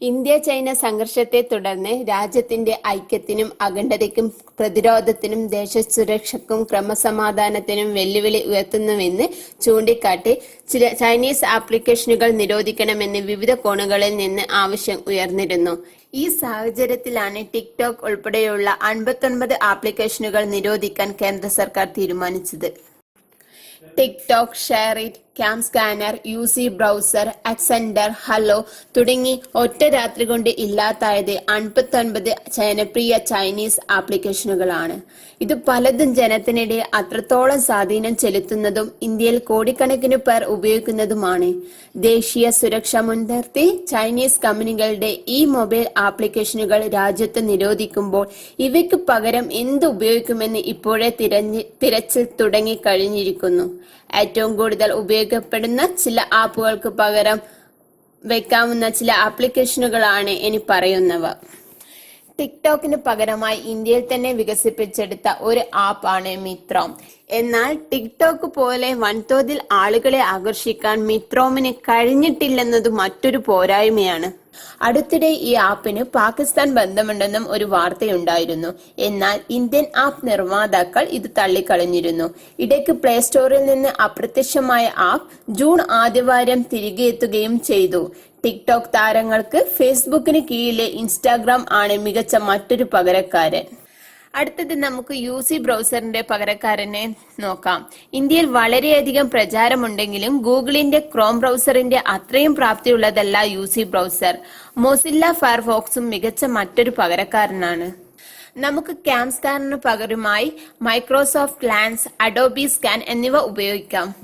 India China സംഘർഷത്തെ തുടർന്ന് രാജ്യത്തിന്റെ ഐക്യത്തിനും അഖണ്ഡതയ്ക്കും പ്രതിരോധത്തിനും ദേശസുരക്ഷയ്ക്കും ക്രമസമാധാനത്തിനും വെല്ലുവിളി ഉയർത്തുന്നുവെന്ന് ചൂണ്ടിക്കാട്ടി ചില ചൈനീസ് ആപ്ലിക്കേഷനുകൾ നിരോധിക്കണമെന്ന് വിവിധ കോണുകളിൽ നിന്ന് ആവശ്യം ഉയർന്നിരുന്നു. ഈ സാഹചര്യത്തിലാണ് ടിക്ടോക്ക് ഉൾപ്പെടെയുള്ള അൻപത്തൊൻപത് ആപ്ലിക്കേഷനുകൾ നിരോധിക്കാൻ കേന്ദ്ര സർക്കാർ തീരുമാനിച്ചത്. TikTok SHAREit CamScanner U C browser Xender Helo തുടങ്ങി ഒറ്റ രാത്രി കൊണ്ട് ഇല്ലാത്തായത് അൻപത്തൊൻപത് ജനപ്രിയ ചൈനീസ് ആപ്ലിക്കേഷനുകളാണ് ഇത് പലതും ജനത്തിനിടെ അത്രത്തോളം സ്വാധീനം ചെലുത്തുന്നതും ഇന്ത്യയിൽ കോടിക്കണക്കിന് പേർ ഉപയോഗിക്കുന്നതുമാണ്. ദേശീയ സുരക്ഷ മുൻനിർത്തി ചൈനീസ് കമ്പനികളുടെ ഈ മൊബൈൽ ആപ്ലിക്കേഷനുകൾ രാജ്യത്ത് നിരോധിക്കുമ്പോൾ ഇവയ്ക്ക് പകരം എന്ത് ഉപയോഗിക്കുമെന്ന് ഇപ്പോഴേ തിരഞ്ഞ് തിരച്ചിൽ തുടങ്ങിക്കഴിഞ്ഞിരിക്കുന്നു ഏറ്റവും കൂടുതൽ ഉപയോഗിക്കപ്പെടുന്ന ചില ആപ്പുകൾക്ക് പകരം വെക്കാവുന്ന ചില ആപ്ലിക്കേഷനുകളാണ് ഇനി പറയുന്നവ. ടിക്ടോക്കിന് പകരമായി ഇന്ത്യയിൽ തന്നെ വികസിപ്പിച്ചെടുത്ത ഒരു ആപ്പാണ് മിത്രോം. എന്നാൽ ടിക്ടോക്ക് പോലെ വൻതോതിൽ ആളുകളെ ആകർഷിക്കാൻ മിത്രോമിന് കഴിഞ്ഞിട്ടില്ലെന്നത് മറ്റൊരു പോരായ്മയാണ്. അടുത്തിടെ ഈ ആപ്പിന് പാകിസ്ഥാൻ ബന്ധമുണ്ടെന്നും ഒരു വാർത്തയുണ്ടായിരുന്നു. എന്നാൽ ഇന്ത്യൻ ആപ്പ് നിർമ്മാതാക്കൾ ഇത് തള്ളിക്കളഞ്ഞിരുന്നു. ഇടയ്ക്ക് പ്ലേ സ്റ്റോറിൽ നിന്ന് അപ്രത്യക്ഷമായ ആപ്പ് ജൂൺ ആദ്യവാരം തിരികെ എത്തുകയും ചെയ്തു. ടിക്ടോക്ക് താരങ്ങൾക്ക് ഫേസ്ബുക്കിന് കീഴിലെ ഇൻസ്റ്റാഗ്രാം ആണ് മികച്ച മറ്റൊരു പകരക്കാരൻ. അടുത്തത് നമുക്ക് യു സി ബ്രൗസറിന്റെ പകരക്കാരനെ നോക്കാം. ഇന്ത്യയിൽ വളരെയധികം പ്രചാരമുണ്ടെങ്കിലും ഗൂഗിളിന്റെ ക്രോം ബ്രൗസറിന്റെ അത്രയും പ്രാപ്തിയുള്ളതല്ല യു സി ബ്രൗസർ. മൊസില്ല ഫയർഫോക്സും മികച്ച മറ്റൊരു പകരക്കാരനാണ്. നമുക്ക് ക്യാം സ്കാനറിന് പകരമായി മൈക്രോസോഫ്റ്റ് ലാൻസ് അഡോബി സ്കാൻ എന്നിവ ഉപയോഗിക്കാം.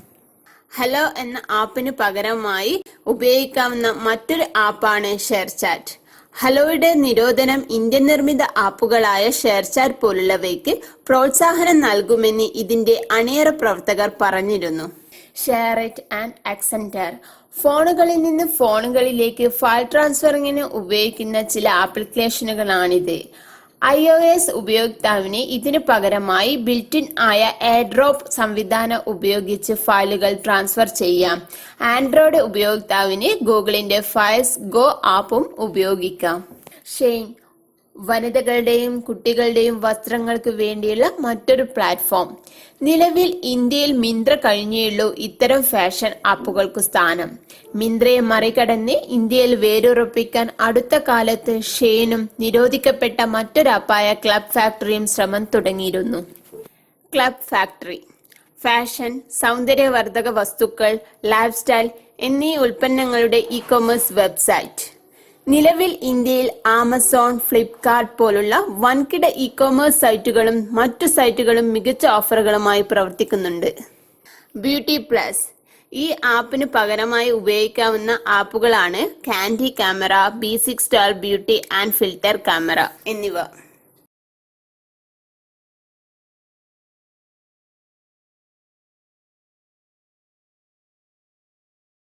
ഹലോ എന്ന ആപ്പിന് പകരമായി ഉപയോഗിക്കാവുന്ന മറ്റൊരു ആപ്പാണ് ഷെയർചാറ്റ്. ഹലോയുടെ നിരോധനം ഇന്ത്യൻ നിർമ്മിത ആപ്പുകളായ ഷെയർചാറ്റ് പോലുള്ളവയ്ക്ക് പ്രോത്സാഹനം നൽകുമെന്ന് ഇതിന്റെ അണിയറ പ്രവർത്തകർ പറഞ്ഞിരുന്നു. ഷെയർറ്റ് ആൻഡ് അക്സെന്റർ ഫോണുകളിൽ നിന്ന് ഫോണുകളിലേക്ക് ഫയൽ ട്രാൻസ്ഫറിങ്ങിന് ഉപയോഗിക്കുന്ന ചില ആപ്ലിക്കേഷനുകളാണിത്. ഐ ഒ എസ് ഉപയോക്താവിന് ഇതിനു പകരമായി ബിൽറ്റിൻ ആയ എയർഡ്രോപ്പ് സംവിധാനം ഉപയോഗിച്ച് ഫയലുകൾ ട്രാൻസ്ഫർ ചെയ്യാം. ആൻഡ്രോയിഡ് ഉപയോക്താവിന് ഗൂഗിളിന്റെ ഫയൽസ് ഗോ ആപ്പും ഉപയോഗിക്കാം. ഷെയ്ൻ വനിതകളുടെയും കുട്ടികളുടെയും വസ്ത്രങ്ങൾക്ക് വേണ്ടിയുള്ള മറ്റൊരു പ്ലാറ്റ്ഫോം നിലവിൽ ഇന്ത്യയിൽ മിന്ത്ര കഴിഞ്ഞേയുള്ളൂ ഇത്തരം ഫാഷൻ ആപ്പുകൾക്ക് സ്ഥാനം. മിന്ത്രയെ മറികടന്ന് ഇന്ത്യയിൽ വേരുറപ്പിക്കാൻ അടുത്ത കാലത്ത് ഷെയ്നും നിരോധിക്കപ്പെട്ട മറ്റൊരു ആപ്പായ ക്ലബ് ഫാക്ടറിയും ശ്രമം തുടങ്ങിയിരുന്നു. ക്ലബ് ഫാക്ടറി ഫാഷൻ സൗന്ദര്യവർദ്ധക വസ്തുക്കൾ ലൈഫ് സ്റ്റൈൽ എന്നീ ഉൽപ്പന്നങ്ങളുടെ ഇ കൊമേഴ്സ് വെബ്സൈറ്റ് നിലവിൽ ഇന്ത്യയിൽ ആമസോൺ ഫ്ലിപ്കാർട്ട് പോലുള്ള വൻകിട ഇ കൊമേഴ്സ് സൈറ്റുകളും മറ്റു സൈറ്റുകളും മികച്ച ഓഫറുകളുമായി പ്രവർത്തിക്കുന്നുണ്ട്. BeautyPlus. ഈ ആപ്പിന് പകരമായി ഉപയോഗിക്കാവുന്ന ആപ്പുകളാണ് candy camera B six star beauty and filter camera എന്നിവ.